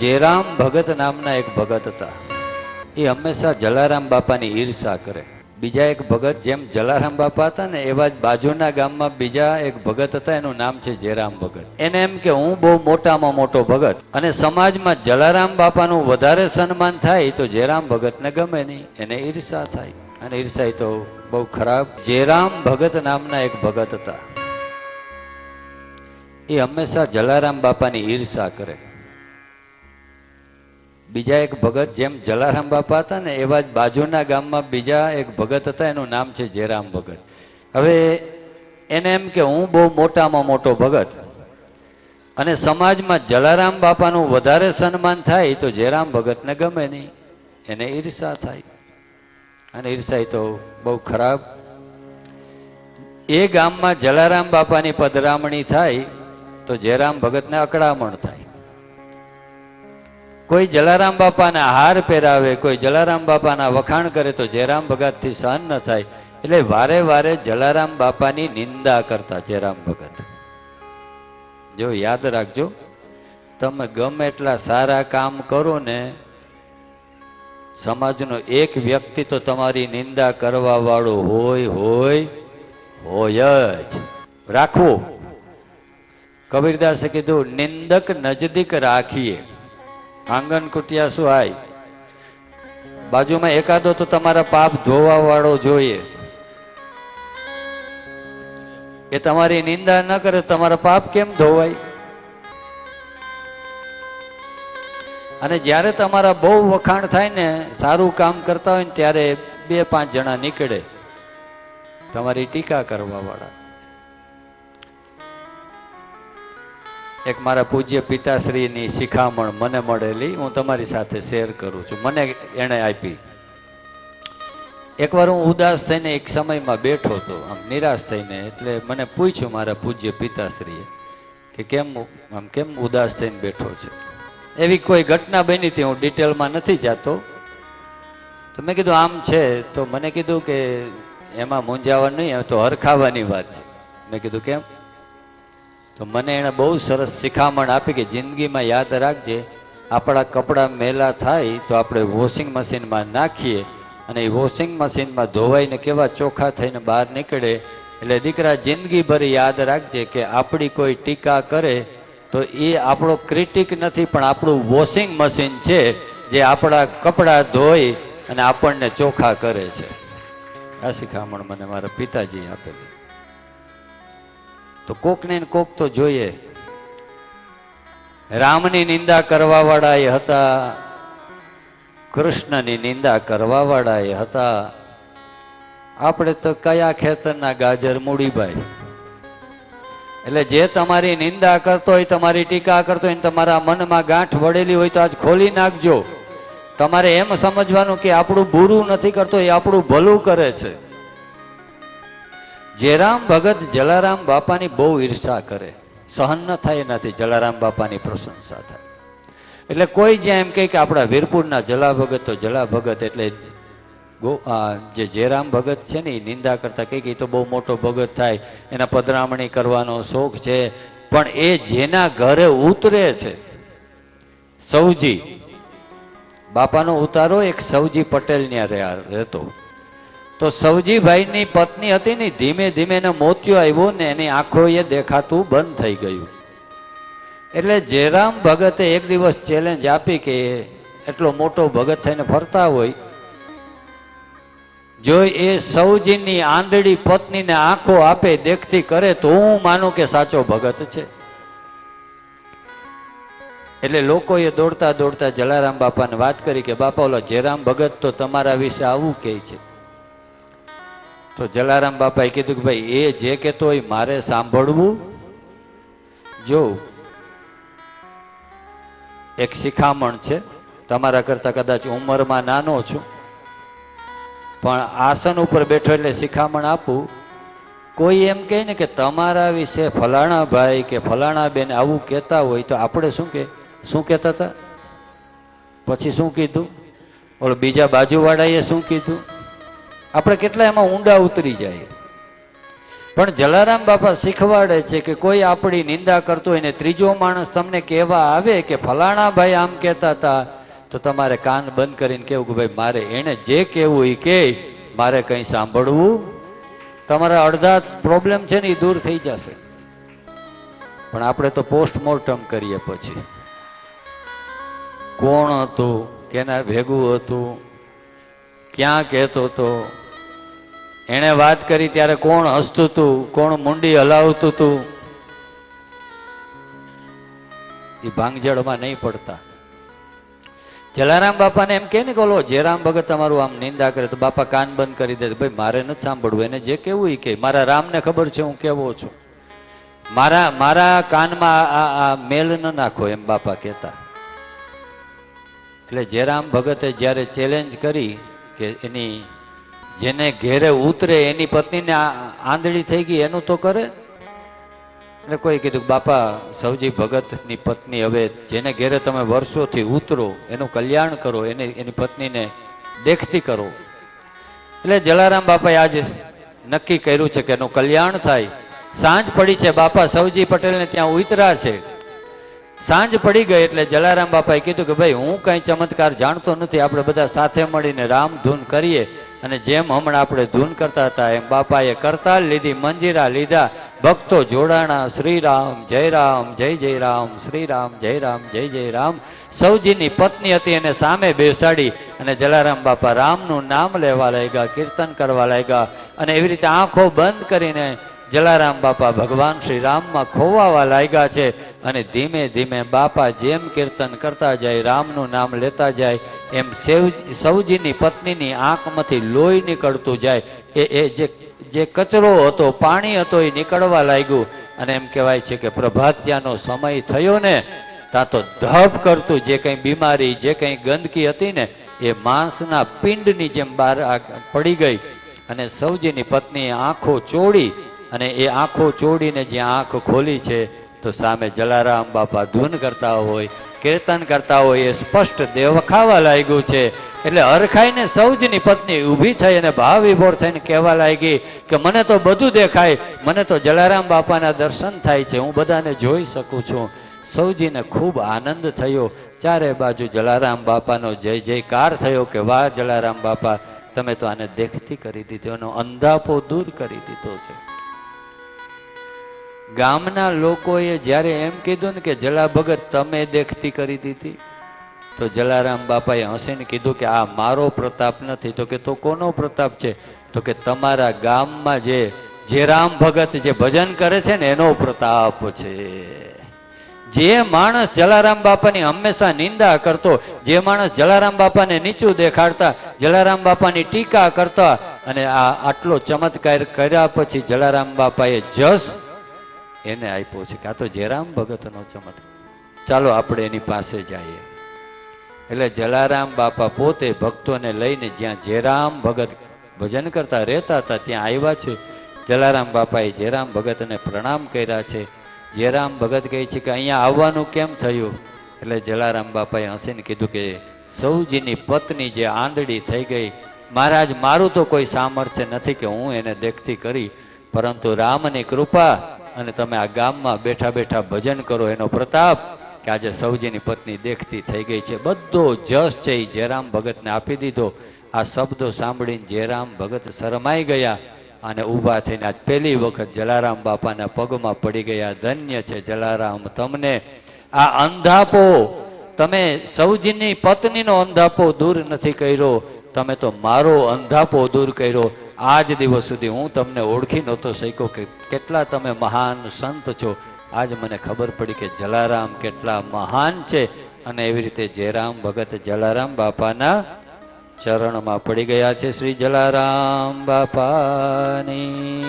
જેરામ ભગત નામના એક ભગત હતા. એ હંમેશા જલારામ બાપાની ઈર્ષા કરે. બીજા એક ભગત જેમ જલારામ બાપા હતા ને એવા જ બાજુના ગામમાં બીજા એક ભગત હતા, એનું નામ છે જેરામ ભગત. એને એમ કે, હું બહુ મોટામાં મોટો ભગત અને સમાજમાં જલારામ બાપાનું વધારે સન્માન થાય તો જેરામ ભગતને ગમે નહીં. એને ઈર્ષા થાય. અને ઈર્ષા તો બહુ ખરાબ. જેરામ ભગત નામના એક ભગત હતા. એ હંમેશા જલારામ બાપાની ઈર્ષા કરે. બીજા એક ભગત જેમ જલારામ બાપા હતા ને, એવા જ બાજુના ગામમાં બીજા એક ભગત હતા, એનું નામ છે જેરામ ભગત. હવે એને એમ કે હું બહુ મોટામાં મોટો ભગત. અને સમાજમાં જલારામ બાપાનું વધારે સન્માન થાય તો જેરામ ભગતને ગમે નહીં. એને ઈર્ષા થાય. અને ઈર્ષા તો બહુ ખરાબ. એ ગામમાં જલારામ બાપાની પધરામણી થાય તો જેરામ ભગતને અકળામણ થાય. કોઈ જલારામ બાપાના હાર પહેરાવે, કોઈ જલારામ બાપાના વખાણ કરે તો જયરામ ભગતથી સહન ન થાય. એટલે વારે વારે જલારામ બાપાની નિંદા કરતા જયરામ ભગત. જો યાદ રાખજો, તમે ગમે એટલા સારા કામ કરો ને, સમાજનો એક વ્યક્તિ તો તમારી નિંદા કરવા વાળો હોય હોય હોય જ. રાખવું. કબીરદાસે કીધું, નિંદક નજદીક રાખીએ. આંગણ કુટિયા શું હાય બાજુમાં એકાદો તો તમારા પાપ ધોવા વાળો જોઈએ. એ તમારી નિંદા ન કરે તમારા પાપ કેમ ધોવાય? અને જ્યારે તમારા બહુ વખાણ થાય ને, સારું કામ કરતા હોય ને, ત્યારે બે પાંચ જણા નીકળે. તમારી ટીકા કરવા વાળા એક મારા પૂજ્ય પિતાશ્રીની શિખામણ મને મળેલી. હું તમારી સાથે શેર કરું છું. મને એણે આપી. એકવાર હું ઉદાસ થઈને એક સમયમાં બેઠો હતો, આમ નિરાશ થઈને, એટલે મને પૂછ્યું મારા પૂજ્ય પિતાશ્રીએ કે કેમ આમ કેમ ઉદાસ થઈને બેઠો છે? એવી કોઈ ઘટના બની હતી? હું ડિટેલમાં નથી જાતો. તો મેં કીધું, આમ છે. તો મને કીધું કે, એમાં મૂંઝાવા નહીં તો હરખાવાની વાત છે. મેં કીધું, કેમ? તો મને એણે બહુ સરસ શિખામણ આપી કે જિંદગીમાં યાદ રાખજે, આપણા કપડાં મેલા થાય તો આપણે વોશિંગ મશીનમાં નાખીએ અને એ વોશિંગ મશીનમાં ધોવાઈને કેવા ચોખ્ખા થઈને બહાર નીકળે. એટલે દીકરા, જિંદગીભર યાદ રાખજે કે આપણી કોઈ ટીકા કરે તો એ આપણો ક્રિટિક નથી, પણ આપણું વોશિંગ મશીન છે જે આપણા કપડાં ધોઈ અને આપણને ચોખ્ખા કરે છે. આ શિખામણ મને મારા પિતાજી આપેલી. તો કોકને કોક તો જોઈએ. રામની નિંદા કરવા વાળા એ હતા, કૃષ્ણની નિંદા કરવા વાળા એ હતા. આપણે તો કયા ખેતરના ગાજર મૂડીભાઈ એટલે જે તમારી નિંદા કરતો હોય, તમારી ટીકા કરતો હોય તમારા મનમાં ગાંઠ વળેલી હોય તો આજ ખોલી નાખજો. તમારે એમ સમજવાનું કે આપણું બુરું નથી કરતો, એ આપણું ભલું કરે છે. જેરામ ભગત જલારામ બાપાની બહુ ઈર્ષા કરે. સહન ન થાય એનાથી જલારામ બાપાની પ્રશંસા થાય. એટલે કોઈ જ્યાં એમ કહે કે આપણા વીરપુરના જલા ભગત, તો જલા ભગત એટલે ગો આ જે જેરામ ભગત છે ને એ નિંદા કરતા કહે કે એ તો બહુ મોટો ભગત થાય, એના પધરામણી કરવાનો શોખ છે. પણ એ જેના ઘરે ઉતરે છે સૌજી બાપાનો ઉતારો એક સૌજી પટેલ ત્યાં રહેતો. તો સૌજીભાઈની પત્ની હતી ને, ધીમે ધીમે એને મોતિયો આવ્યો ને એની આંખો એ દેખાતું બંધ થઈ ગયું. એટલે જયરામ ભગતે એક દિવસ ચેલેન્જ આપી કે એટલો મોટો ભગત થઈને ફરતા હોય. જો એ સૌજીની આંધળી પત્નીને આંખો આપે, દેખતી કરે, તો હું માનું કે સાચો ભગત છે. એટલે લોકોએ દોડતા દોડતા જલારામ બાપાને વાત કરી કે, બાપા, ઓલો જયરામ ભગત તો તમારા વિશે આવું કહે છે. તો જલારામ બાપાએ કીધું કે ભાઈ, એ જે કહેતો હોય મારે સાંભળવું. જો, એક શિખામણ છે, તમારા કરતા કદાચ ઉંમરમાં નાનો છું, પણ આસન ઉપર બેઠો એટલે શિખામણ આપું. કોઈ એમ કહે ને કે તમારા વિશે ફલાણા ભાઈ કે ફલાણા બેન આવું કહેતા હોય તો આપણે શું કે, શું કહેતા હતા? પછી શું કીધું? ઓલો બીજા બાજુવાળાએ શું કીધું? આપણે કેટલા એમાં ઊંડા ઉતરી જાય. પણ જલારામ બાપા શીખવાડે છે કે કોઈ આપણી નિંદા કરતો હોય ને ત્રીજો માણસ તમને કહેવા આવે કે ફલાણા ભાઈ આમ કહેતા હતા, તો તમારે કાન બંધ કરીને કેવું કે ભાઈ, મારે એને જે કહેવું એ કે, મારે કંઈ સાંભળવું? તમારા અડધા પ્રોબ્લેમ છે ને એ દૂર થઈ જશે. પણ આપણે તો પોસ્ટમોર્ટમ કરીએ પછી. કોણ હતું, કેના ભેગું હતું? ક્યાં કહેતો હતો એણે વાત કરી ત્યારે કોણ હસતું હતું કોણ મુંડી હલાવતું હતું એ ભાંગજળમાં નહીં પડતા. જલારામ બાપાને એમ કે ને કે, ઓલો ભગત તમારું આમ નિંદા કરે તો બાપા કાન બંધ કરી દે. ભાઈ, મારે નથી સાંભળવું. એને જે કેવું એ કે, મારા રામને ખબર છે હું કેવો છું. મારા મારા કાનમાં આ આ મેલ ન નાખો, એમ બાપા કહેતા. એટલે જેરામ ભગતે જ્યારે ચેલેન્જ કરી કે એની જેને ઘેરે ઉતરે, એની પત્નીને આંધળી થઈ ગઈ, એનું તો કરે? એટલે કોઈ કીધું, બાપા સૌજી ભગતની પત્ની હવે જેને ઘેરે તમે વર્ષોથી ઉતરો, એનું કલ્યાણ કરો, એને, એની પત્નીને દેખતી કરો. એટલે જલારામ બાપાએ આજે નક્કી કર્યું છે કે એનું કલ્યાણ થાય. સાંજ પડી છે, બાપા સૌજી પટેલને ત્યાં ઉતરા છે. સાંજ પડી ગઈ એટલે જલારામ બાપાએ કીધું કે ભાઈ, હું કઈ ચમત્કાર જાણતો નથી. આપણે બધા સાથે મળીને રામ ધૂન કરીએ. અને જેમ હમણાં આપણે ધૂન કરતા હતા, એમ બાપાએ કરતાલ લીધી, મંજીરા લીધા. ભક્તો જોડાણા શ્રી રામ જય રામ, જય જય રામ શ્રી રામ જય રામ, જય જય રામ. સૌજીની પત્ની હતી એને સામે બેસાડી અને જલારામ બાપા રામનું નામ લેવા લાગ્યા, કીર્તન કરવા લાગ્યા. અને એવી રીતે આંખો બંધ કરીને જલારામ બાપા ભગવાન શ્રી રામમાં ખોવાવા લાગ્યા છે. અને ધીમે ધીમે બાપા જેમ કીર્તન કરતા જાય, રામનું નામ લેતા જાય, એમ સેવ સૌજીની પત્નીની આંખમાંથી લોહી નીકળતું જાય. એ એ જે જે કચરો હતો, પાણી હતો, એ નીકળવા લાગ્યું. અને એમ કહેવાય છે કે પ્રભાત્યાનો સમય થયો ને ત્યાં તો ધબ કરતું, જે કંઈ બીમારી, જે કંઈ ગંદકી હતી ને, એ માંસના પિંડની જેમ બહાર પડી ગઈ. અને સૌજીની પત્નીએ આંખો ચોડી, અને એ આંખો ચોડીને જે આંખ ખોલી છે તો સામે જલારામ બાપા ધૂન કરતા હોય, કીર્તન કરતા હોય, એ સ્પષ્ટ દેવખાવા લાગ્યું છે. એટલે હરખાઈને સૌજની પત્ની ઊભી થઈ અને ભાવ વિભોર થઈને કહેવા લાગી કે મને તો બધું દેખાય, મને તો જલારામ બાપાના દર્શન થાય છે, હું બધાને જોઈ શકું છું. સૌજીને ખૂબ આનંદ થયો. ચારે બાજુ જલારામ બાપાનો જય જયકાર થયો કે વાહ જલારામ બાપા, તમે તો આને દેખતી કરી દીધો, એનો અંધાપો દૂર કરી દીધો છે. ગામના લોકોએ જ્યારે એમ કીધું ને કે જલા ભગત તમે દેખતી કરી દીધી, તો જલારામ બાપાએ હસીને કીધું કે આ મારો પ્રતાપ નથી. તો કે તો કોનો પ્રતાપ છે? તો કે તમારા ગામમાં જે જે રામ ભગત જે ભજન કરે છે ને એનો પ્રતાપ છે. જે માણસ જલારામ બાપાની હંમેશા નિંદા કરતો, જે માણસ જલારામ બાપાને નીચું દેખાડતા, જલારામ બાપાની ટીકા કરતા, અને આ આટલો ચમત્કાર કર્યા પછી જલારામ બાપાએ જસ એને આપ્યો છે કે તો જેરામ ભગતનો ચમત્કાર. ચાલો આપણે એની પાસે જઈએ. એટલે જલારામ બાપા પોતે ભક્તોને લઈને જ્યાં જેરામ ભગત ભજન કરતા રહેતા હતા, ત્યાં આવ્યા છે. જલારામ બાપાએ જેરામ ભગતને પ્રણામ કર્યા છે. જેરામ ભગત કહે છે કે અહીંયા આવવાનું કેમ થયું? એટલે જલારામ બાપાએ હસીને કીધું કે સૌજીની પત્ની જે આંધળી થઈ ગઈ, મહારાજ, મારું તો કોઈ સામર્થ્ય નથી કે હું એને દેખતી કરી, પરંતુ રામની કૃપા અને તમે આ ગામમાં બેઠા બેઠા ભજન કરો, એનો પ્રતાપ કે આજે સૌજીની પત્ની દેખતી થઈ ગઈ છે. બધો જસ છે એ જયરામ ભગતને આપી દીધો. આ શબ્દો સાંભળીને જયરામ ભગત શરમાઈ ગયા અને ઊભા થઈને આજ પહેલી વખત જલારામ બાપાના પગમાં પડી ગયા. ધન્ય છે જલારામ તમને. આ અંધાપો, તમે સૌજીની પત્નીનો અંધાપો દૂર નથી કર્યો. તમે તો મારો અંધાપો દૂર કર્યો. આજ દિવસ સુધી હું તમને ઓળખી નહોતો શક્યો કે કેટલા તમે મહાન સંત છો. આજ મને ખબર પડી કે જલારામ કેટલા મહાન છે અને એવી રીતે જયરામ ભગત જલારામ બાપાના ચરણમાં પડી ગયા છે શ્રી જલારામ બાપાની.